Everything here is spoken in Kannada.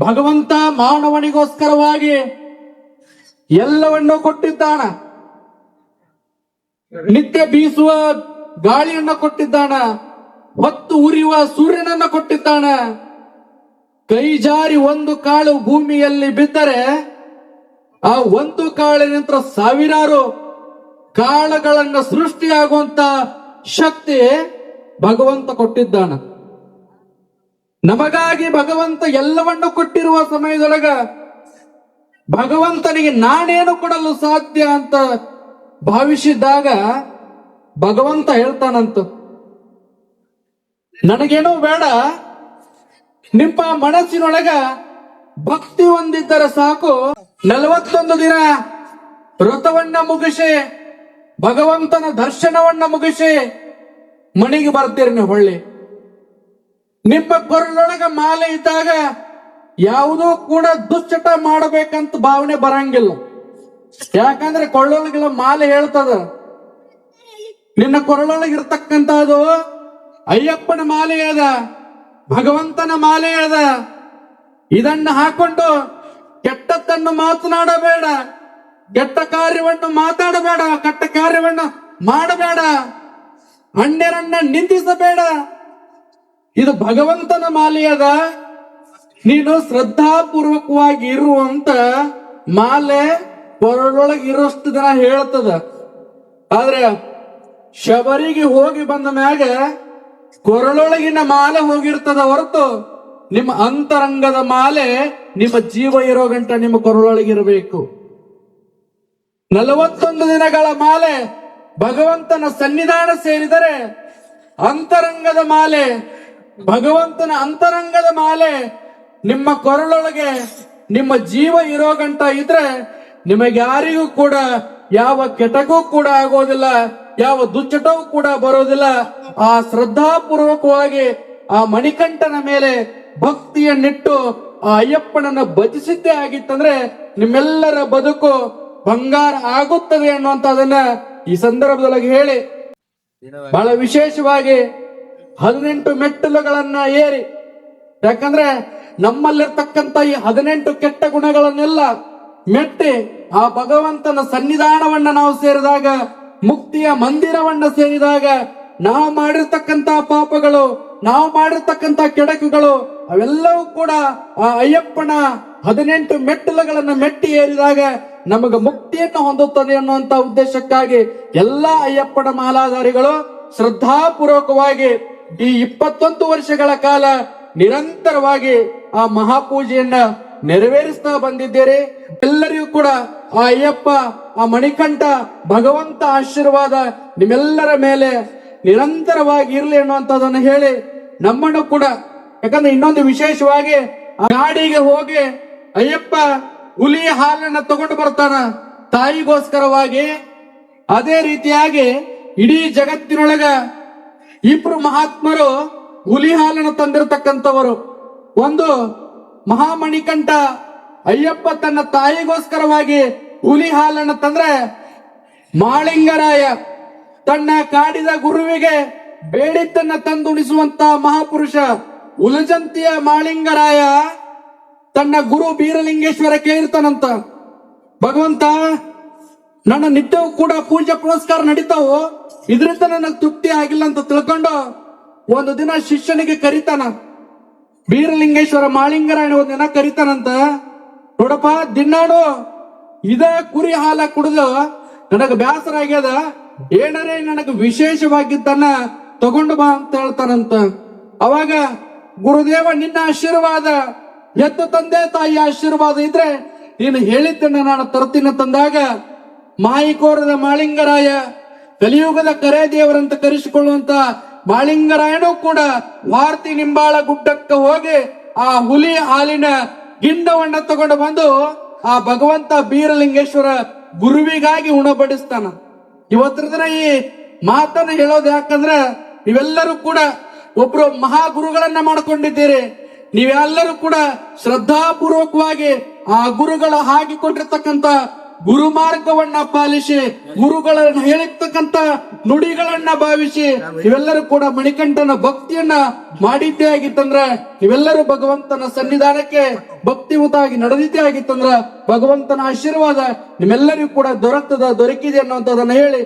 ಭಗವಂತ ಮಾನವನಿಗೋಸ್ಕರವಾಗಿ ಎಲ್ಲವನ್ನು ಕೊಟ್ಟಿದ್ದಾನ. ನಿತ್ಯ ಬೀಸುವ ಗಾಳಿಯನ್ನ ಕೊಟ್ಟಿದ್ದಾನ. ಹೊತ್ತು ಉರಿಯುವ ಸೂರ್ಯನನ್ನ ಕೊಟ್ಟಿದ್ದಾನ. ಕೈ ಜಾರಿ ಒಂದು ಕಾಳು ಭೂಮಿಯಲ್ಲಿ ಬಿದ್ದರೆ ಆ ಒಂದು ಕಾಳಿನಂತ್ರ ಸಾವಿರಾರು ಕಾಳುಗಳನ್ನು ಸೃಷ್ಟಿಯಾಗುವಂತ ಶಕ್ತಿ ಭಗವಂತ ಕೊಟ್ಟಿದ್ದಾನ. ನಮಗಾಗಿ ಭಗವಂತ ಎಲ್ಲವನ್ನು ಕೊಟ್ಟಿರುವ ಸಮಯದೊಳಗ ಭಗವಂತನಿಗೆ ನಾನೇನು ಕೊಡಲು ಸಾಧ್ಯ ಅಂತ ಭಾವಿಸಿದಾಗ ಭಗವಂತ ಹೇಳ್ತಾನಂತ. ನನಗೇನೋ ಬೇಡ. ನಿಮ್ಮ ಮನಸ್ಸಿನೊಳಗ ಭಕ್ತಿ ಹೊಂದಿದ್ದರೆ ಸಾಕು. ನಲವತ್ತೊಂದು ದಿನ ವ್ರತವನ್ನ ಮುಗಿಸಿ, ಭಗವಂತನ ದರ್ಶನವನ್ನ ಮುಗಿಸಿ ಮನೆಗೆ ಬರ್ತೀರಿ ನೀವು ಹೊಳ್ಳಿ. ನಿಮ್ಮ ಕೊರಳೊಳಗ ಮಾಲೆ ಇದ್ದಾಗ ಯಾವುದೂ ಕೂಡ ದುಶ್ಚಟ ಮಾಡಬೇಕಂತ ಭಾವನೆ ಬರಂಗಿಲ್ಲ. ಯಾಕಂದ್ರೆ ಕೊಳ್ಳೊಳಗೆಲ್ಲ ಮಾಲೆ ಹೇಳ್ತದ. ನಿನ್ನ ಕೊರಳೊಳಗೆ ಇರ್ತಕ್ಕಂಥದ್ದು ಅಯ್ಯಪ್ಪನ ಮಾಲೆ ಅದ, ಭಗವಂತನ ಮಾಲೆ ಅದ. ಇದನ್ನು ಹಾಕೊಂಡು ಕೆಟ್ಟದ್ದನ್ನು ಮಾತನಾಡಬೇಡ, ಕೆಟ್ಟ ಕಾರ್ಯವನ್ನು ಮಾತಾಡಬೇಡ, ಕೆಟ್ಟ ಕಾರ್ಯವನ್ನು ಮಾಡಬೇಡ ಅಣ್ಣರನ್ನ ನಿಂದಿಸಬೇಡ. ಇದು ಭಗವಂತನ ಮಾಲೆ ಅದ. ನೀನು ಶ್ರದ್ಧಾಪೂರ್ವಕವಾಗಿ ಇರುವಂತ ಮಾಲೆ ಕೊರಳೊಳಗೆ ಇರೋಷ್ಟು ದಿನ ಹೇಳ್ತದ. ಆದ್ರೆ ಶಬರಿಗೆ ಹೋಗಿ ಬಂದ ಮ್ಯಾಗ ಕೊರಳೊಳಗಿನ ಮಾಲೆ ಹೋಗಿರ್ತದ ಹೊರತು ನಿಮ್ಮ ಅಂತರಂಗದ ಮಾಲೆ ನಿಮ್ಮ ಜೀವ ಇರೋ ಗಂಟ ನಿಮ್ಮ ಕೊರಳೊಳಗಿರಬೇಕು ನಲವತ್ತೊಂದು ದಿನಗಳ ಮಾಲೆ ಭಗವಂತನ ಸನ್ನಿಧಾನ ಸೇರಿದರೆ ಅಂತರಂಗದ ಮಾಲೆ ಭಗವಂತನ ಅಂತರಂಗದ ಮಾಲೆ ನಿಮ್ಮ ಕೊರಳೊಳಗೆ ನಿಮ್ಮ ಜೀವ ಇರೋ ಗಂಟ ಇದ್ರೆ ನಿಮಗೆ ಯಾರಿಗೂ ಕೂಡ ಯಾವ ಕೆಟಕೂ ಕೂಡ ಆಗೋದಿಲ್ಲ, ಯಾವ ದುಚ್ಚಟವೂ ಕೂಡ ಬರೋದಿಲ್ಲ. ಆ ಶ್ರದ್ಧಾಪೂರ್ವಕವಾಗಿ ಆ ಮಣಿಕಂಠನ ಮೇಲೆ ಭಕ್ತಿಯನ್ನಿಟ್ಟು ಆ ಅಯ್ಯಪ್ಪನನ್ನು ಭಜಿಸಿದ್ದೇ ಆಗಿತ್ತಂದ್ರೆ ನಿಮ್ಮೆಲ್ಲರ ಬದುಕು ಬಂಗಾರ ಆಗುತ್ತದೆ ಅನ್ನುವಂಥದನ್ನ ಈ ಸಂದರ್ಭದೊಳಗೆ ಹೇಳಿ. ಬಹಳ ವಿಶೇಷವಾಗಿ ಹದಿನೆಂಟು ಮೆಟ್ಟಲುಗಳನ್ನ ಏರಿ. ಯಾಕಂದ್ರೆ ನಮ್ಮಲ್ಲಿರ್ತಕ್ಕಂಥ ಈ ಹದಿನೆಂಟು ಕೆಟ್ಟ ಗುಣಗಳನ್ನೆಲ್ಲ ಮೆಟ್ಟಿ ಆ ಭಗವಂತನ ಸನ್ನಿಧಾನವನ್ನ ನಾವು ಸೇರಿದಾಗ, ಮುಕ್ತಿಯ ಮಂದಿರವನ್ನ ಸೇರಿದಾಗ, ನಾವು ಮಾಡಿರ್ತಕ್ಕಂತ ಪಾಪಗಳು, ನಾವು ಮಾಡಿರ್ತಕ್ಕಂತ ಕೆಡಕುಗಳು, ಅವೆಲ್ಲವೂ ಕೂಡ ಆ ಅಯ್ಯಪ್ಪನ ಹದಿನೆಂಟು ಮೆಟ್ಟಿಲುಗಳನ್ನು ಮೆಟ್ಟಿ ಏರಿದಾಗ ನಮಗೆ ಮುಕ್ತಿಯನ್ನು ಹೊಂದುತ್ತದೆ ಅನ್ನುವಂತ ಉದ್ದೇಶಕ್ಕಾಗಿ ಎಲ್ಲಾ ಅಯ್ಯಪ್ಪನ ಮಾಲಾಧಾರಿಗಳು ಶ್ರದ್ಧಾಪೂರ್ವಕವಾಗಿ ಈ ಇಪ್ಪತ್ತೊಂದು ವರ್ಷಗಳ ಕಾಲ ನಿರಂತರವಾಗಿ ಆ ಮಹಾಪೂಜೆಯನ್ನ ನೆರವೇರಿಸ್ತಾ ಬಂದಿದ್ದೀರಿ. ಎಲ್ಲರಿಗೂ ಕೂಡ ಆ ಅಯ್ಯಪ್ಪ, ಆ ಮಣಿಕಂಠ, ಭಗವಂತ ಆಶೀರ್ವಾದ ನಿಮ್ಮೆಲ್ಲರ ಮೇಲೆ ನಿರಂತರವಾಗಿ ಇರಲಿ ಅನ್ನುವಂಥದ್ದನ್ನು ಹೇಳಿ ನಮ್ಮನ್ನು ಕೂಡ, ಯಾಕಂದ್ರೆ ಇನ್ನೊಂದು ವಿಶೇಷವಾಗಿ ಆ ಗಾಡಿಗೆ ಹೋಗಿ ಅಯ್ಯಪ್ಪ ಹುಲಿ ಹಾಲನ್ನ ತಗೊಂಡು ಬರ್ತಾನ. ತಾಯಿಗೋಸ್ಕರವಾಗಿ ಅದೇ ರೀತಿಯಾಗಿ ಇಡೀ ಜಗತ್ತಿನೊಳಗ ಇಬ್ರು ಮಹಾತ್ಮರು ಹುಲಿ ಹಾಲನ್ನು ತಂದಿರತಕ್ಕಂಥವರು. ಒಂದು ಮಹಾಮಣಿಕಂಠ ಅಯ್ಯಪ್ಪ ತನ್ನ ತಾಯಿಗೋಸ್ಕರವಾಗಿ ಹುಲಿ ಹಾಲನ್ನು ತಂದ್ರೆ ಮಾಳಿಂಗರಾಯ ತನ್ನ ಕಾಡಿದ ಗುರುವಿಗೆ ಬೇಡಿದ್ದನ್ನ ತಂದುಣಿಸುವಂತ ಮಹಾಪುರುಷ ಉಲಜಂತಿಯ ಮಾಳಿಂಗರಾಯ ತನ್ನ ಗುರು ಬೀರಲಿಂಗೇಶ್ವರ ಕೇಳಿರ್ತಾನಂತ ಭಗವಂತ ನನ್ನ ನಿತ್ಯವೂ ಕೂಡ ಪೂಜೆ ಪುರಸ್ಕಾರ ನಡೀತಾವು? ಇದರಿಂದ ನನಗೆ ತೃಪ್ತಿ ಆಗಿಲ್ಲ ಅಂತ ತಿಳ್ಕೊಂಡು ಒಂದು ದಿನ ಶಿಷ್ಯನಿಗೆ ಕರಿತಾನ. ಬೀರಲಿಂಗೇಶ್ವರ ಮಾಳಿಂಗರಾಯಣ ಒಂದು ದಿನ ಕರಿತಾನಂತ. ನೋಡಪ್ಪ ದಿನಾಡು ಇದೇ ಕುರಿ ಹಾಲ ಕುಡಿದು ನನಗೆ ಬೇಸರ ಆಗ್ಯದ. ಏನರೇ ನನಗೆ ವಿಶೇಷವಾಗಿದ್ದನ್ನ ತಗೊಂಡು ಬಾ ಅಂತ ಹೇಳ್ತಾನಂತ. ಅವಾಗ ಗುರುದೇವ ನಿನ್ನ ಆಶೀರ್ವಾದ ಎತ್ತು ತಂದೆ ತಾಯಿ ಆಶೀರ್ವಾದ ಇದ್ರೆ ನೀನು ಹೇಳಿದ್ದನ್ನ ನಾನು ತರ್ತೀನಿ ತಂದಾಗ ಮಾಯಿಕೋರದ ಮಾಳಿಂಗರಾಯ, ಕಲಿಯುಗದ ಕರೆ ದೇವರಂತ ಕರೆಸಿಕೊಳ್ಳುವಂತ ಮಾಳಿಂಗರಾಯನು ಕೂಡ ಭಾರತಿ ನಿಂಬಾಳ ಗುಡ್ಡಕ್ಕೆ ಹೋಗಿ ಆ ಹುಲಿ ಹಾಲಿನ ಗಿಂಡವನ್ನ ತಗೊಂಡು ಬಂದು ಆ ಭಗವಂತ ಬೀರಲಿಂಗೇಶ್ವರ ಗುರುವಿಗಾಗಿ ಉಣಬಡಿಸ್ತಾನ. ಇವತ್ತರ ದಿನ ಈ ಮಾತನ್ನ ಹೇಳೋದು ಯಾಕಂದ್ರ ನೀವೆಲ್ಲರೂ ಕೂಡ ಒಬ್ರು ಮಹಾಗುರುಗಳನ್ನ ಮಾಡ್ಕೊಂಡಿದ್ದೀರಿ. ನೀವೆಲ್ಲರೂ ಕೂಡ ಶ್ರದ್ಧಾಪೂರ್ವಕವಾಗಿ ಆ ಗುರುಗಳು ಹಾಕಿಕೊಂಡಿರ್ತಕ್ಕಂತ ಗುರು ಮಾರ್ಗವನ್ನ ಪಾಲಿಸಿ, ಗುರುಗಳನ್ನ ಹೇಳಿರ್ತಕ್ಕಂತ ನುಡಿಗಳನ್ನ ಭಾವಿಸಿ, ಇವೆಲ್ಲರೂ ಕೂಡ ಮಣಿಕಂಠನ ಭಕ್ತಿಯನ್ನ ಮಾಡಿದ್ದೇ ಆಗಿತ್ತಂದ್ರ, ಇವೆಲ್ಲರೂ ಭಗವಂತನ ಸನ್ನಿಧಾನಕ್ಕೆ ಭಕ್ತಿಯುತವಾಗಿ ನಡೆದಿದ್ದೇ ಆಗಿತ್ತಂದ್ರ, ಭಗವಂತನ ಆಶೀರ್ವಾದ ನಿಮ್ಮೆಲ್ಲರಿಗೂ ಕೂಡ ದೊರಕದ ದೊರಕಿದೆ ಅನ್ನುವಂಥದ್ದನ್ನ ಹೇಳಿ.